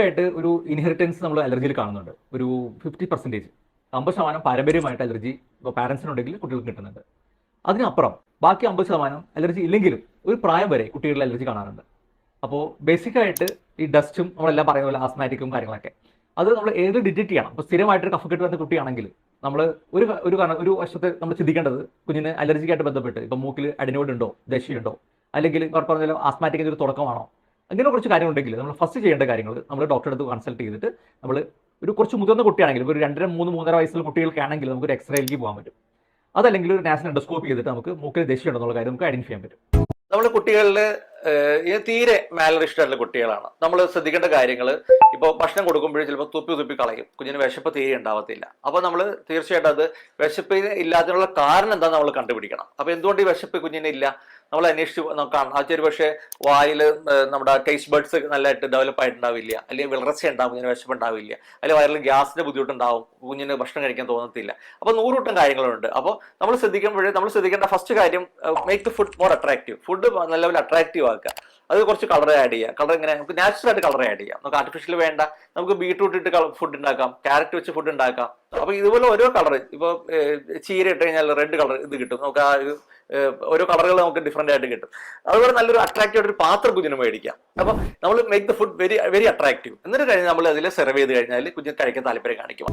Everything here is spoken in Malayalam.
ആയിട്ട് ഒരു ഇൻഹെറിറ്റൻസ് നമ്മൾ അലർജിയിൽ കാണുന്നുണ്ട്. ഒരു ഫിഫ്റ്റി പെർസെന്റേജ് അമ്പത് ശതമാനം പാരമ്പര്യമായിട്ട് അലർജി പാരൻസിനുണ്ടെങ്കിൽ കുട്ടികൾക്ക് കിട്ടുന്നുണ്ട്. അതിനപ്പുറം ബാക്കി അമ്പത് ശതമാനം അലർജി ഇല്ലെങ്കിലും ഒരു പ്രായം വരെ കുട്ടികളിൽ അലർജി കാണാറുണ്ട്. അപ്പോൾ ബേസിക്കായിട്ട് ഈ ഡസ്റ്റും നമ്മളെല്ലാം പറയുന്ന പോലെ ആസ്മാറ്റിക്കും കാര്യങ്ങളൊക്കെ. അത് നമ്മൾ ഏത് ഡിജിറ്റ് ചെയ്യണം? ഇപ്പോൾ സ്ഥിരമായിട്ടൊരു കഫക്കെട്ട് വന്ന കുട്ടിയാണെങ്കിൽ നമ്മൾ ഒരു ഒരു കാരണം ഒരു വശത്ത് നമ്മൾ ചിന്തിക്കേണ്ടത് കുഞ്ഞിന് അലർജിക്കായിട്ട് ബന്ധപ്പെട്ട് ഇപ്പോൾ മൂക്കിൽ അടിനോടുണ്ടോ ഉണ്ടോ ദശയുണ്ടോ? അല്ലെങ്കിൽ ഇവർ പറഞ്ഞ ആസ്മാറ്റിക്കിന്റെ ഒരു തുടക്കമാണോ? അങ്ങനെ കുറച്ച് കാര്യങ്ങളുണ്ടെങ്കിൽ നമ്മൾ ഫസ്റ്റ് ചെയ്യേണ്ട കാര്യങ്ങൾ നമ്മൾ ഡോക്ടറെ അടുത്ത് കൺസൾട്ട് ചെയ്തിട്ട് നമ്മൾ ഒരു കുറച്ച് മുതിർന്ന കുട്ടിയാണെങ്കിൽ ഒരു രണ്ടര മൂന്ന് മൂന്നര വയസ്സുള്ള കുട്ടികൾക്കാണെങ്കിൽ നമുക്ക് ഒരു എക്സ്റേയിലേക്ക് പോകാൻ പറ്റും. അതല്ലെങ്കിൽ ഒരു നാഷണൽ എൻഡോസ്കോപ്പ് ചെയ്തിട്ട് നമുക്ക് മൂക്കിൽ ദേഷ്യം എന്നുള്ള കാര്യം നമുക്ക് ഐഡന്റിഫൈ ചെയ്യാൻ പറ്റും. നമ്മൾ കുട്ടികളിൽ തീരെ മാലറിസ്റ്റ് ആയിട്ടുള്ള കുട്ടികളാണ്. നമ്മൾ ശ്രദ്ധിക്കേണ്ട കാര്യങ്ങൾ ഇപ്പോൾ ഭക്ഷണം കൊടുക്കുമ്പോഴും ചിലപ്പോൾ തുപ്പി തുപ്പി കളയും. കുഞ്ഞിന് വിശപ്പ് തീരെ ഉണ്ടാവത്തില്ല. അപ്പോൾ നമ്മൾ തീർച്ചയായിട്ടും അത് വിശപ്പ് ഇല്ലാത്തതിനുള്ള കാരണം എന്താണെന്ന് നമ്മൾ കണ്ടുപിടിക്കണം. അപ്പോൾ എന്തുകൊണ്ട് ഈ വിശപ്പ് കുഞ്ഞിനില്ല നമ്മൾ അന്വേഷിച്ച് നോക്കാം. ചെറു പക്ഷേ വായിൽ നമ്മുടെ ടേസ്റ്റ് ബഡ്സ് നല്ലതായിട്ട് ഡെവലപ്പ് ആയിട്ടുണ്ടാവില്ല. അല്ലെങ്കിൽ വിളർച്ച ഉണ്ടാവും കുഞ്ഞിന് വിശപ്പ് ഉണ്ടാവില്ല. അല്ലെങ്കിൽ വയറിൽ ഗ്യാസിന്റെ ബുദ്ധിമുട്ടുണ്ടാവും കുഞ്ഞിന് ഭക്ഷണം കഴിക്കാൻ തോന്നത്തില്ല. അപ്പോൾ നൂറുകൂട്ടം കാര്യങ്ങളുണ്ട്. അപ്പോൾ നമ്മൾ ശ്രദ്ധിക്കുമ്പോഴേ നമ്മൾ ശ്രദ്ധിക്കേണ്ട ഫസ്റ്റ് കാര്യം make the food more attractive food നല്ലപോലെ അട്രാക്റ്റീവ് ആക്കുക അത് കുറച്ച് കളർ ആഡ് ചെയ്യുക. കളർ ഇങ്ങനെ നമുക്ക് നാച്ചുറൽ ആയിട്ട് കളർ ആഡ് ചെയ്യാം. നമുക്ക് ആർട്ടിഫിഷ്യൽ വേണ്ട. നമുക്ക് ബീട്രൂട്ട് ഇട്ട് ഫുഡ് ഉണ്ടാക്കാം ക്യാരറ്റ് വെച്ച് ഫുഡ് ഉണ്ടാക്കാം അപ്പൊ ഇതുപോലെ ഓരോ കളർ ഇപ്പൊ ചീര ഇട്ട് കഴിഞ്ഞാൽ റെഡ് കളർ ഇത് കിട്ടും. നമുക്ക് ആ ഒരു ഓരോ കളറുകൾ നമുക്ക് ഡിഫറെന്റ് ആയിട്ട് കിട്ടും. അതുപോലെ നല്ലൊരു അട്രാക്റ്റീവ് ആയിട്ട് ഒരു പാത്രം കുഞ്ഞിന് മേടിക്കാം. അപ്പൊ നമ്മൾ make the food very very attractive എന്നിട്ട് കഴിഞ്ഞാൽ നമ്മൾ അതിൽ സെർവ് ചെയ്ത് കഴിഞ്ഞാൽ കുഞ്ഞിന് കഴിക്കാൻ താല്പര്യം കാണിക്കും.